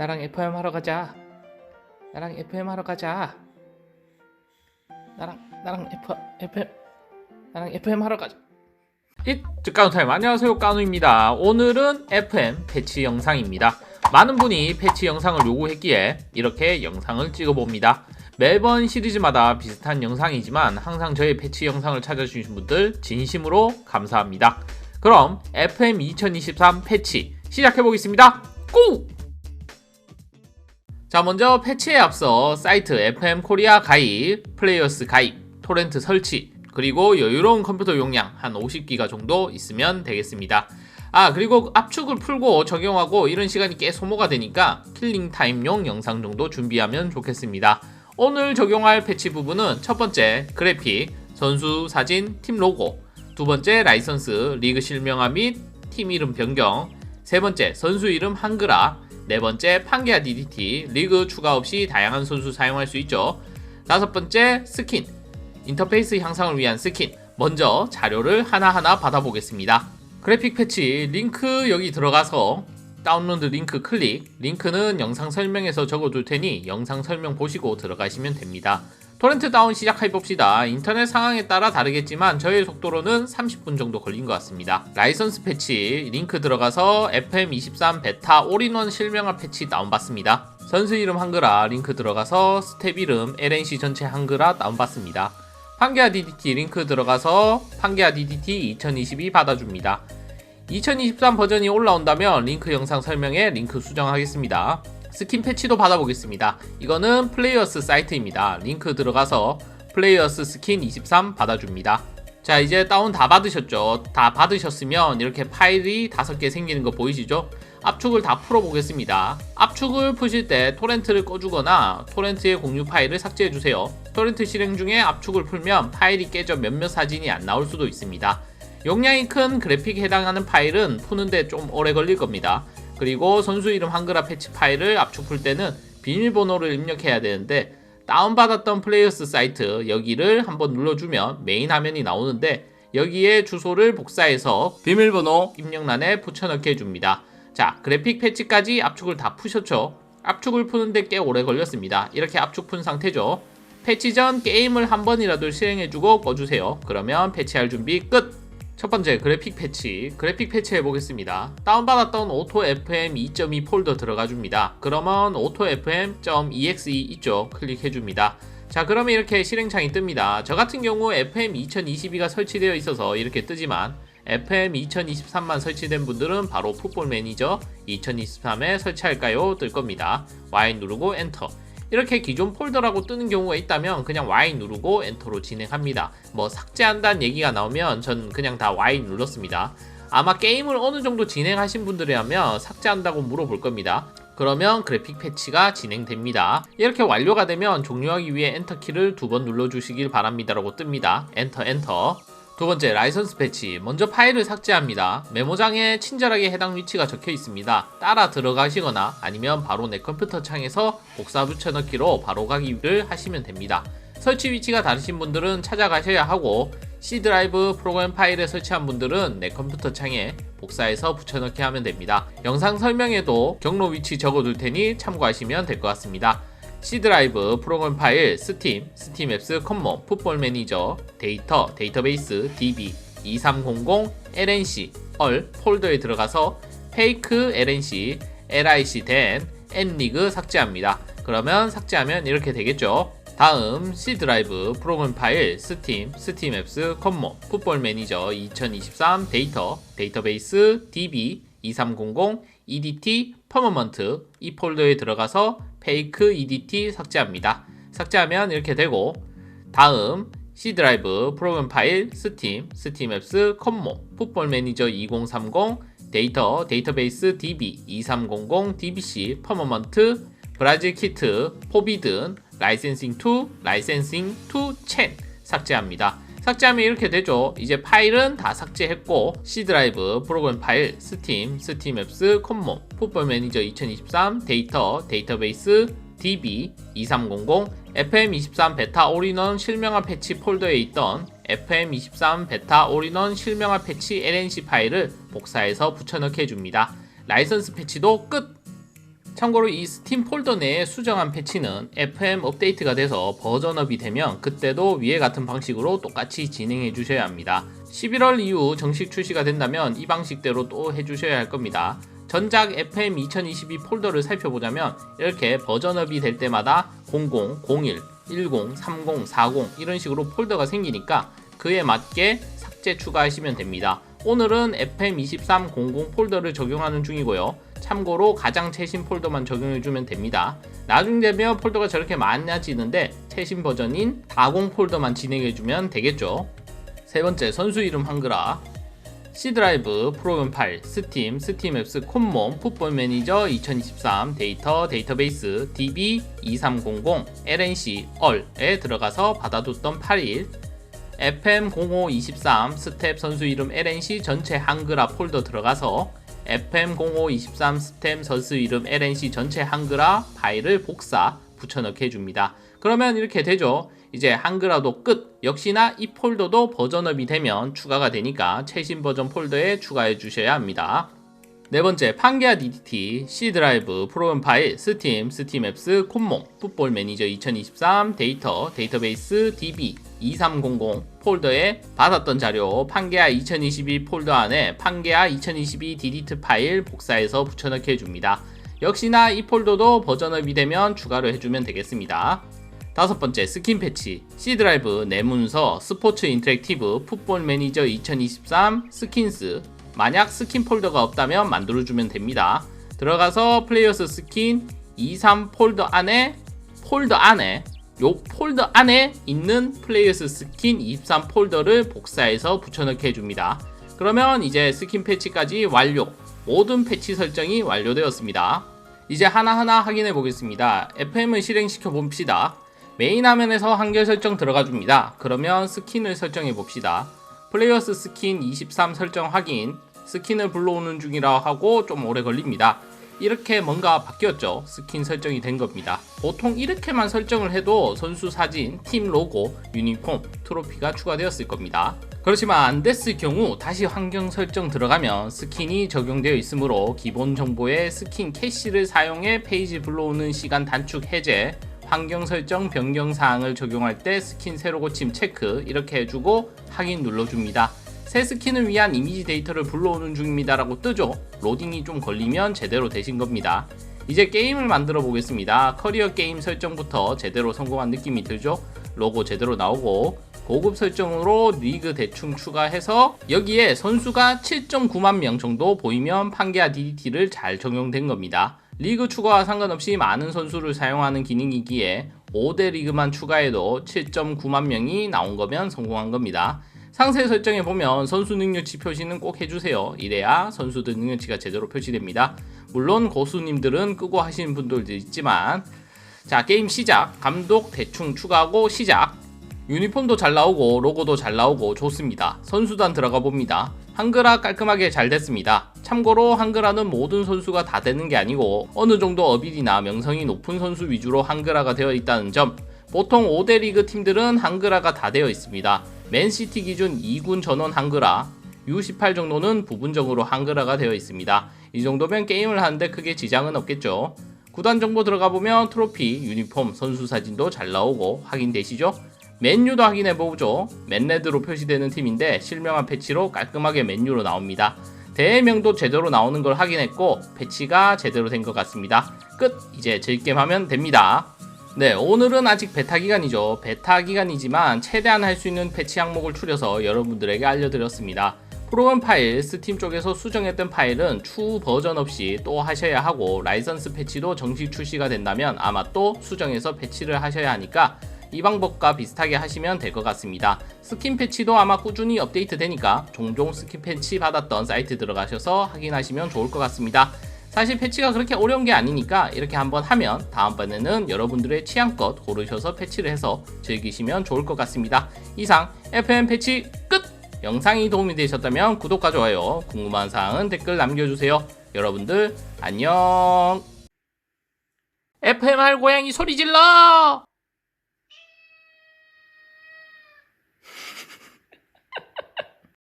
나랑 FM 하러 가자. 나랑 FM 하러 가자. 나랑 나랑 FM 나랑 FM 하러 가자. 이즈 까누 타임 안녕하세요 까누입니다. 오늘은 FM 패치 영상입니다. 많은 분이 패치 영상을 요구했기에 이렇게 영상을 찍어봅니다. 매번 시리즈마다 비슷한 영상이지만 항상 저의 패치 영상을 찾아주신 분들 진심으로 감사합니다. 그럼 FM 2023 패치 시작해보겠습니다. 고! 자 먼저 패치에 앞서 사이트 FM 코리아 가입, 플레이어스 가입, 토렌트 설치, 그리고 여유로운 컴퓨터 용량 한 50기가 정도 있으면 되겠습니다. 아 그리고 압축을 풀고 적용하고 이런 시간이 꽤 소모가 되니까 킬링 타임용 영상 정도 준비하면 좋겠습니다. 오늘 적용할 패치 부분은 첫 번째 그래픽, 선수 사진, 팀 로고, 두 번째 라이선스, 리그 실명화 및 팀 이름 변경, 세 번째 선수 이름 한글화, 네 번째 판게아 DDT, 리그 추가 없이 다양한 선수 사용할 수 있죠. 다섯 번째 스킨, 인터페이스 향상을 위한 스킨. 먼저 자료를 하나하나 받아보겠습니다. 그래픽 패치 링크 여기 들어가서 다운로드 링크 클릭. 링크는 영상 설명에서 적어둘 테니 영상 설명 보시고 들어가시면 됩니다. 토렌트 다운 시작해 봅시다. 인터넷 상황에 따라 다르겠지만 저의 속도로는 30분 정도 걸린 것 같습니다. 라이선스 패치 링크 들어가서 FM23 베타 올인원 실명화 패치 다운받습니다. 선수 이름 한글화 링크 들어가서 스텝 이름 LNC 전체 한글화 다운받습니다. 판게아 DDT 링크 들어가서 판게아 DDT 2022 받아줍니다. 2023 버전이 올라온다면 링크 영상 설명에 링크 수정하겠습니다. 스킨 패치도 받아보겠습니다. 이거는 플레이어스 사이트입니다. 링크 들어가서 플레이어스 스킨 23 받아줍니다. 자 이제 다운 다 받으셨죠? 다 받으셨으면 이렇게 파일이 5개 생기는 거 보이시죠? 압축을 다 풀어보겠습니다. 압축을 푸실 때 토렌트를 꺼주거나 토렌트의 공유 파일을 삭제해주세요. 토렌트 실행 중에 압축을 풀면 파일이 깨져 몇몇 사진이 안 나올 수도 있습니다. 용량이 큰 그래픽에 해당하는 파일은 푸는데 좀 오래 걸릴 겁니다. 그리고 선수 이름 한글화 패치 파일을 압축 풀 때는 비밀번호를 입력해야 되는데 다운받았던 플레이어스 사이트 여기를 한번 눌러주면 메인 화면이 나오는데 여기에 주소를 복사해서 비밀번호 입력란에 붙여넣게 해줍니다. 자, 그래픽 패치까지 압축을 다 푸셨죠? 압축을 푸는데 꽤 오래 걸렸습니다. 이렇게 압축 푼 상태죠. 패치 전 게임을 한 번이라도 실행해주고 꺼주세요. 그러면 패치할 준비 끝! 첫 번째 그래픽 패치 그래픽 패치 해보겠습니다 다운받았던 오토 fm 2.2 폴더 들어가 줍니다 그러면 오토 fm.exe 있죠 클릭해 줍니다 자 그러면 이렇게 실행창이 뜹니다 저 같은 경우 fm 2022가 설치되어 있어서 이렇게 뜨지만 FM 2023만 설치된 분들은 바로 풋볼 매니저 2023에 설치할까요? 뜰 겁니다. Y 누르고 엔터. 이렇게 기존 폴더라고 뜨는 경우가 있다면 그냥 Y 누르고 엔터로 진행합니다. 뭐 삭제한다는 얘기가 나오면 전 그냥 다 Y 눌렀습니다. 아마 게임을 어느 정도 진행하신 분들이라면 삭제한다고 물어볼 겁니다. 그러면 그래픽 패치가 진행됩니다. 이렇게 완료가 되면 종료하기 위해 엔터키를 두 번 눌러주시길 바랍니다 라고 뜹니다. 엔터 엔터. 두 번째 라이선스 패치. 먼저 파일을 삭제합니다. 메모장에 친절하게 해당 위치가 적혀 있습니다. 따라 들어가시거나 아니면 바로 내 컴퓨터 창에서 복사 붙여넣기로 바로 가기를 하시면 됩니다. 설치 위치가 다르신 분들은 찾아가셔야 하고 C 드라이브 프로그램 파일에 설치한 분들은 내 컴퓨터 창에 복사해서 붙여넣기 하면 됩니다. 영상 설명에도 경로 위치 적어둘 테니 참고하시면 될 것 같습니다 C 드라이브 프로그램 파일 스팀, 스팀 앱스 컴몬, 풋볼 매니저, 데이터, 데이터베이스, DB, 2300, LNC, 얼 폴더에 들어가서 페이크 LNC, LIC 된 N리그 삭제합니다. 그러면 삭제하면 이렇게 되겠죠. 다음 C 드라이브 프로그램 파일 스팀, 스팀 앱스 컴몬, 풋볼 매니저 2023 데이터, 데이터베이스, DB, 2300, EDT, 퍼머먼트 이 폴더에 들어가서 페이크 EDT 삭제합니다. 삭제하면 이렇게 되고 다음 C 드라이브 프로그램 파일 스팀, 스팀 앱스 컴모, 풋볼 매니저 2030 데이터, 데이터베이스 DB 2300 DBC 퍼머먼트 브라질 키트, 포비든, 라이센싱 2, 라이센싱 2첸 삭제합니다. 삭제하면 이렇게 되죠. 이제 파일은 다 삭제했고 C 드라이브 프로그램 파일 스팀 스팀 앱스 콤모 풋볼 매니저 2023 데이터 데이터베이스 DB 2300 FM23 베타 올인원 실명화 패치 폴더에 있던 FM23 베타 올인원 실명화 패치 LNC 파일을 복사해서 붙여넣게 해줍니다. 라이선스 패치도 끝! 참고로 이 스팀 폴더 내에 수정한 패치는 FM 업데이트가 돼서 버전업이 되면 그때도 위에 같은 방식으로 똑같이 진행해 주셔야 합니다. 11월 이후 정식 출시가 된다면 이 방식대로 또 해주셔야 할 겁니다. 전작 FM 2022 폴더를 살펴보자면 이렇게 버전업이 될 때마다 00, 01, 10, 30, 40 이런 식으로 폴더가 생기니까 그에 맞게 삭제 추가하시면 됩니다. 오늘은 FM2300 폴더를 적용하는 중이고요. 참고로 가장 최신 폴더만 적용해주면 됩니다. 나중 되면 폴더가 저렇게 많아지는데 최신 버전인 40 폴더만 진행해주면 되겠죠. 세 번째 선수 이름 한글화 C 드라이브, 프로그램 파일, 스팀, 스팀 앱스, 콘몸, 풋볼 매니저 2023, 데이터, 데이터베이스, DB 2300, LNC, 얼에 들어가서 받아뒀던 파일, FM 0523 스텝 선수 이름 LNC 전체 한글화 폴더 들어가서 FM 0523 스텝 선수 이름 LNC 전체 한글화 파일을 복사 붙여넣기 해줍니다. 그러면 이렇게 되죠. 이제 한글화도 끝. 역시나 이 폴더도 버전업이 되면 추가가 되니까 최신 버전 폴더에 추가해 주셔야 합니다. 네 번째, 판게아 DDT, C 드라이브, 프로그램 파일, 스팀, 스팀 앱스, 콘몽, 풋볼 매니저 2023, 데이터, 데이터베이스, DB 2300 폴더에 받았던 자료 판게아 2022 폴더 안에 판게아 2022 DDT 파일 복사해서 붙여넣기 해줍니다. 역시나 이 폴더도 버전업이 되면 추가로 해주면 되겠습니다. 다섯 번째 스킨 패치 C 드라이브 내 문서 스포츠 인터랙티브 풋볼 매니저 2023 스킨스 만약 스킨 폴더가 없다면 만들어주면 됩니다. 들어가서 플레이어스 스킨 23 폴더 안에 폴더 안에 요 폴더 안에 있는 플레이어스 스킨 23 폴더를 복사해서 붙여넣기 해줍니다. 그러면 이제 스킨 패치까지 완료. 모든 패치 설정이 완료되었습니다. 이제 하나하나 확인해 보겠습니다. FM을 실행시켜 봅시다. 메인 화면에서 한결 설정 들어가 줍니다. 그러면 스킨을 설정해 봅시다. 플레이어스 스킨 23 설정 확인. 스킨을 불러오는 중이라 하고 좀 오래 걸립니다. 이렇게 뭔가 바뀌었죠. 스킨 설정이 된 겁니다. 보통 이렇게만 설정을 해도 선수 사진, 팀 로고, 유니폼, 트로피가 추가되었을 겁니다. 그렇지만 안 됐을 경우 다시 환경 설정 들어가면 스킨이 적용되어 있으므로 기본 정보에 스킨 캐시를 사용해 페이지 불러오는 시간 단축 해제, 환경 설정 변경 사항을 적용할 때 스킨 새로 고침 체크 이렇게 해주고 확인 눌러줍니다. 새 스킨을 위한 이미지 데이터를 불러오는 중입니다 라고 뜨죠. 로딩이 좀 걸리면 제대로 되신 겁니다. 이제 게임을 만들어 보겠습니다. 커리어 게임 설정부터 제대로 성공한 느낌이 들죠. 로고 제대로 나오고 고급 설정으로 리그 대충 추가해서 여기에 선수가 7.9만 명 정도 보이면 판게아 DDT를 잘 적용된 겁니다. 리그 추가와 상관없이 많은 선수를 사용하는 기능이기에 5대 리그만 추가해도 7.9만 명이 나온 거면 성공한 겁니다. 상세 설정에 보면 선수 능력치 표시는 꼭 해주세요. 이래야 선수들 능력치가 제대로 표시됩니다. 물론 고수님들은 끄고 하시는 분들도 있지만 자 게임 시작 감독 대충 추가하고 시작 유니폼도 잘 나오고 로고도 잘 나오고 좋습니다. 선수단 들어가 봅니다. 한글화 깔끔하게 잘 됐습니다. 참고로 한글화는 모든 선수가 다 되는 게 아니고 어느 정도 어빌이나 명성이 높은 선수 위주로 한글화가 되어 있다는 점 보통 5대 리그 팀들은 한글화가 다 되어 있습니다. 맨시티 기준 2군 전원 한글화, U18 정도는 부분적으로 한글화가 되어 있습니다. 이 정도면 게임을 하는데 크게 지장은 없겠죠. 구단 정보 들어가 보면 트로피, 유니폼, 선수 사진도 잘 나오고 확인되시죠? 맨유도 확인해 보죠. 맨레드로 표시되는 팀인데 실명한 패치로 깔끔하게 맨유로 나옵니다. 대명도 제대로 나오는 걸 확인했고 패치가 제대로 된 것 같습니다. 끝! 이제 즐겜 하면 됩니다. 네, 오늘은 아직 베타 기간이죠. 베타 기간이지만 최대한 할 수 있는 패치 항목을 추려서 여러분들에게 알려드렸습니다. 프로그램 파일, 스팀 쪽에서 수정했던 파일은 추후 버전 없이 또 하셔야 하고 라이선스 패치도 정식 출시가 된다면 아마 또 수정해서 패치를 하셔야 하니까 이 방법과 비슷하게 하시면 될 것 같습니다. 스킨 패치도 아마 꾸준히 업데이트 되니까 종종 스킨 패치 받았던 사이트 들어가셔서 확인하시면 좋을 것 같습니다. 사실 패치가 그렇게 어려운 게 아니니까 이렇게 한번 하면 다음번에는 여러분들의 취향껏 고르셔서 패치를 해서 즐기시면 좋을 것 같습니다. 이상 FM 패치 끝! 영상이 도움이 되셨다면 구독과 좋아요, 궁금한 사항은 댓글 남겨주세요. 여러분들 안녕! FM 할 고양이 소리 질러!